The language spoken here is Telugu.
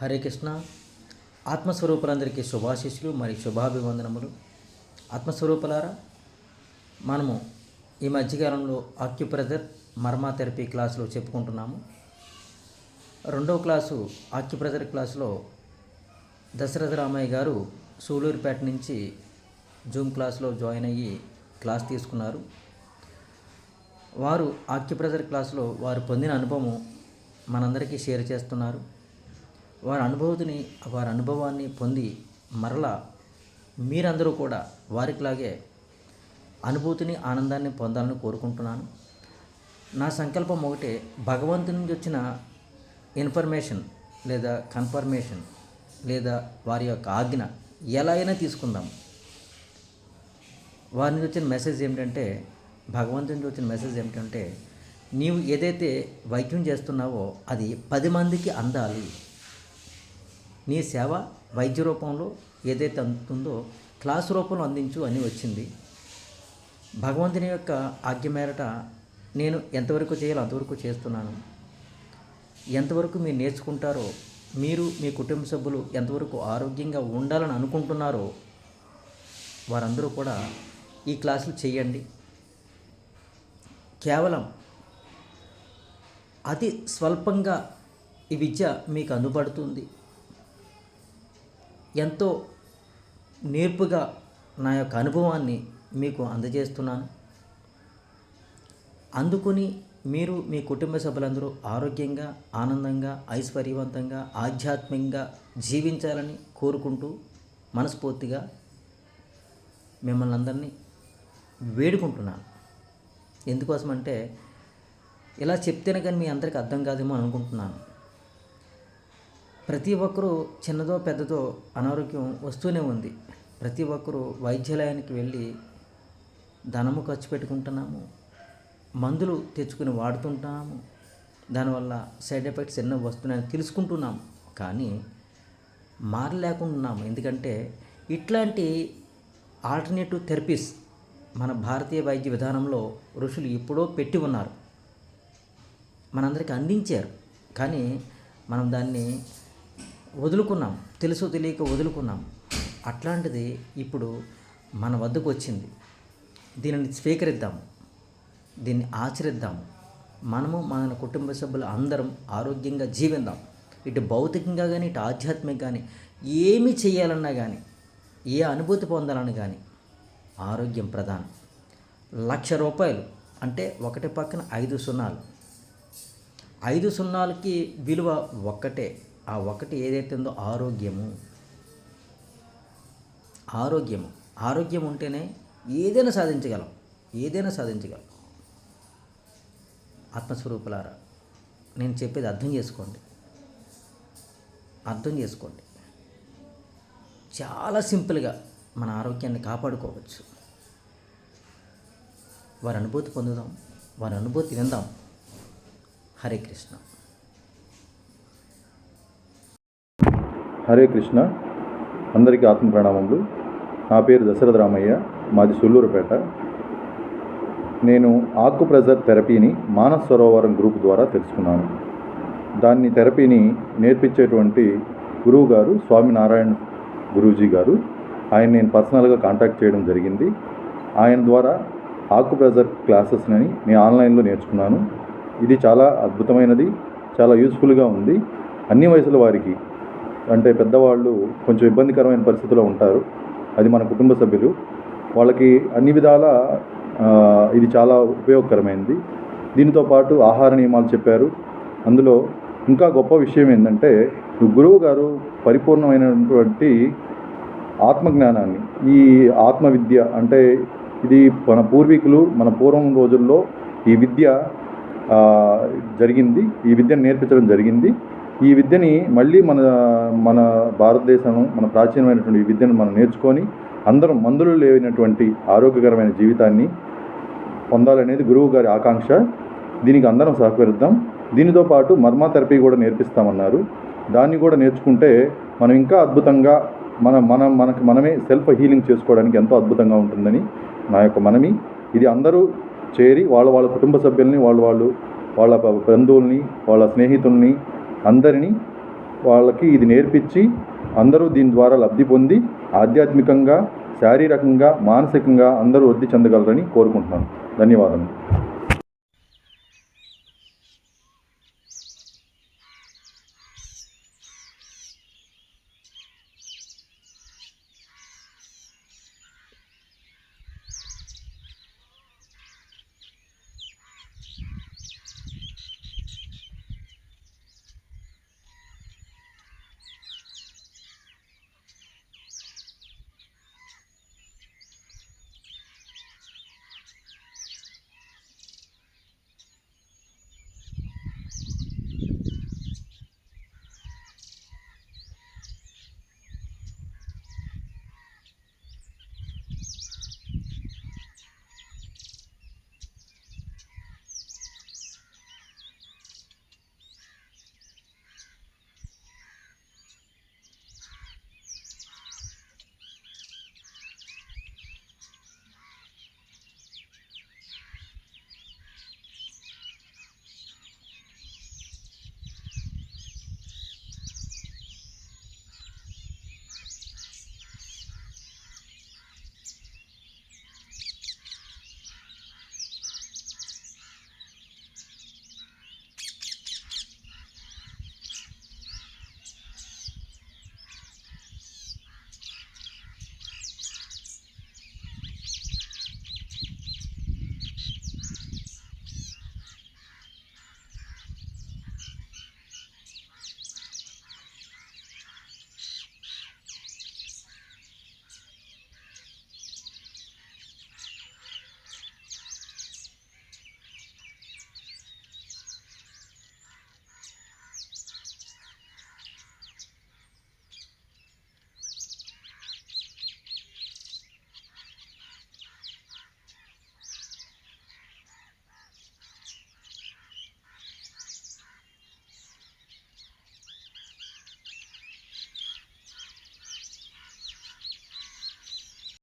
హరే కృష్ణ. ఆత్మస్వరూపులందరికీ శుభాశీస్సులు మరియు శుభాభివందనములు. ఆత్మస్వరూపులారా మనము ఈ మధ్యకాలంలో ఆక్యుప్రెజర్ మర్మా థెరపీ క్లాసులో చెప్పుకుంటున్నాము. రెండవ క్లాసు ఆక్యుప్రెజర్ క్లాసులో దశరథ రామయ్య గారు సూలూరుపేట నుంచి జూమ్ క్లాస్లో జాయిన్ అయ్యి క్లాస్ తీసుకున్నారు. వారు ఆక్యుప్రెజర్ క్లాసులో వారు పొందిన అనుభవం మనందరికీ షేర్ చేస్తున్నారు. వారి అనుభూతిని వారి అనుభవాన్ని పొంది మరలా మీరందరూ కూడా వారికిలాగే అనుభూతిని ఆనందాన్ని పొందాలని కోరుకుంటున్నాను. నా సంకల్పం ఒకటే భగవంతుని నుంచి వచ్చిన ఇన్ఫర్మేషన్ లేదా కన్ఫర్మేషన్ లేదా వారి యొక్క ఆజ్ఞ ఎలా అయినా తీసుకుందాం. వారి నుంచి వచ్చిన మెసేజ్ ఏమిటంటే భగవంతుని నుంచి వచ్చిన మెసేజ్ ఏమిటంటే నీవు ఏదైతే వైద్యం చేస్తున్నావో అది పది మందికి అందాలి. నీ సేవ వైద్య రూపంలో ఏదైతే అందుతుందో క్లాస్ రూపంలో అందించు అని వచ్చింది. భగవంతుని యొక్క ఆజ్ఞ మేరట నేను ఎంతవరకు చేయాలో అంతవరకు చేస్తున్నాను. ఎంతవరకు మీరు నేర్చుకుంటారో మీరు మీ కుటుంబ సభ్యులు ఎంతవరకు ఆరోగ్యంగా ఉండాలని అనుకుంటున్నారో వారందరూ కూడా ఈ క్లాసులు చేయండి. కేవలం అతి స్వల్పంగా ఈ విద్య మీకు అందుబడుతుంది ఎంతో నేర్పుగా నా యొక్క అనుభవాన్ని మీకు అందజేస్తున్నాను. అందుకుని మీరు మీ కుటుంబ సభ్యులందరూ ఆరోగ్యంగా ఆనందంగా ఐశ్వర్యవంతంగా ఆధ్యాత్మికంగా జీవించాలని కోరుకుంటూ మనస్ఫూర్తిగా మిమ్మల్ని అందరినీ వేడుకుంటున్నాను. ఎందుకోసమంటే ఇలా చెప్తేనే కానీ మీ అందరికి అర్థం కాదేమో అనుకుంటున్నాను. ప్రతి ఒక్కరూ చిన్నదో పెద్దదో అనారోగ్యం వస్తూనే ఉంది. ప్రతి ఒక్కరూ వైద్యాలయానికి వెళ్ళి ధనము ఖర్చు పెట్టుకుంటున్నాము. మందులు తెచ్చుకుని వాడుతుంటాము దానివల్ల సైడ్ ఎఫెక్ట్స్ ఎన్నో వస్తున్నాయని తెలుసుకుంటున్నాము. కానీ మారలేకుంటున్నాము ఎందుకంటే ఇట్లాంటి ఆల్టర్నేటివ్ థెరపీస్ మన భారతీయ వైద్య విధానంలో ఋషులు ఎప్పుడో పెట్టి ఉన్నారు. మనందరికీ అందించారు. కానీ మనం దాన్ని వదులుకున్నాం. తెలుసో తెలియక వదులుకున్నాం. అట్లాంటిది ఇప్పుడు మన వద్దకు వచ్చింది. దీనిని స్వీకరిద్దాము దీన్ని ఆచరిద్దాము మనము మన కుటుంబ సభ్యులు అందరం ఆరోగ్యంగా జీవిద్దాం. ఇటు భౌతికంగా కానీ ఇటు ఆధ్యాత్మికంగా కానీ ఏమి చేయాలన్నా కానీ ఏ అనుభూతి పొందాలని కానీ ఆరోగ్యం ప్రధానం. లక్ష రూపాయలు అంటే ఒకటి పక్కన ఐదు సున్నాలు. ఐదు సున్నాలకి విలువ ఒక్కటే. ఆ ఒకటి ఏదైతే ఉందో ఆరోగ్యము. ఆరోగ్యము. ఆరోగ్యం ఉంటేనే ఏదైనా సాధించగలం. ఏదైనా సాధించగలం. ఆత్మస్వరూపులారా నేను చెప్పేది అర్థం చేసుకోండి. అర్థం చేసుకోండి. చాలా సింపుల్గా మన ఆరోగ్యాన్ని కాపాడుకోవచ్చు. వారి అనుభూతి పొందుదాం. వారి అనుభూతి విందాం. హరే కృష్ణ. హరే కృష్ణ. అందరికీ ఆత్మ ప్రణామములు. నా పేరు దశరథ రామయ్య మాది సొల్లూరుపేట నేను ఆకు ప్రెజర్ థెరపీని మానస్ సరోవరం గ్రూప్ ద్వారా తెలుసుకున్నాను. దాన్ని థెరపీని నేర్పించేటువంటి గురువు గారు స్వామినారాయణ గురూజీ గారు. ఆయన నేను పర్సనల్గా కాంటాక్ట్ చేయడం జరిగింది. ఆయన ద్వారా ఆకు ప్రెజర్ క్లాసెస్ని నేను ఆన్లైన్లో నేర్చుకున్నాను. ఇది చాలా అద్భుతమైనది చాలా యూస్ఫుల్గా ఉంది. అన్ని వయసుల వారికి అంటే పెద్దవాళ్ళు కొంచెం ఇబ్బందికరమైన పరిస్థితిలో ఉంటారు. అది మన కుటుంబ సభ్యులు. వాళ్ళకి అన్ని విధాల ఇది చాలా ఉపయోగకరమైనది దీనితో పాటు ఆహార నియమాలు చెప్పారు. అందులో ఇంకా గొప్ప విషయం ఏంటంటే గురువు గారు పరిపూర్ణమైనటువంటి ఆత్మజ్ఞానాన్ని ఈ ఆత్మవిద్య అంటే ఇది మన పూర్వీకులు మన పూర్వం రోజుల్లో ఈ విద్య జరిగింది. ఈ విద్యను నేర్పించడం జరిగింది. ఈ విద్యని మళ్ళీ మన మన భారతదేశం మన ప్రాచీనమైనటువంటి ఈ విద్యను మనం నేర్చుకొని అందరం మందులు లేనటువంటి ఆరోగ్యకరమైన జీవితాన్ని పొందాలనేది గురువు గారి ఆకాంక్ష. దీనికి అందరం సహకరిద్దాం. దీనితో పాటు మర్మా థెరపీ కూడా నేర్పిస్తామన్నారు. దాన్ని కూడా నేర్చుకుంటే మనం ఇంకా అద్భుతంగా మన మన మనకు మనమే సెల్ఫ్ హీలింగ్ చేసుకోవడానికి ఎంతో అద్భుతంగా ఉంటుందని నా యొక్క మనమి ఇది అందరూ చేరి వాళ్ళ వాళ్ళ కుటుంబ సభ్యుల్ని వాళ్ళ వాళ్ళు వాళ్ళ బంధువుల్ని వాళ్ళ స్నేహితుల్ని అందరినీ వాళ్ళకి ఇది నేర్పించి అందరూ దీని ద్వారా లబ్ధి పొంది ఆధ్యాత్మికంగా శారీరకంగా మానసికంగా అందరూ వృద్ధి చెందగలరని కోరుకుంటున్నాను. ధన్యవాదములు.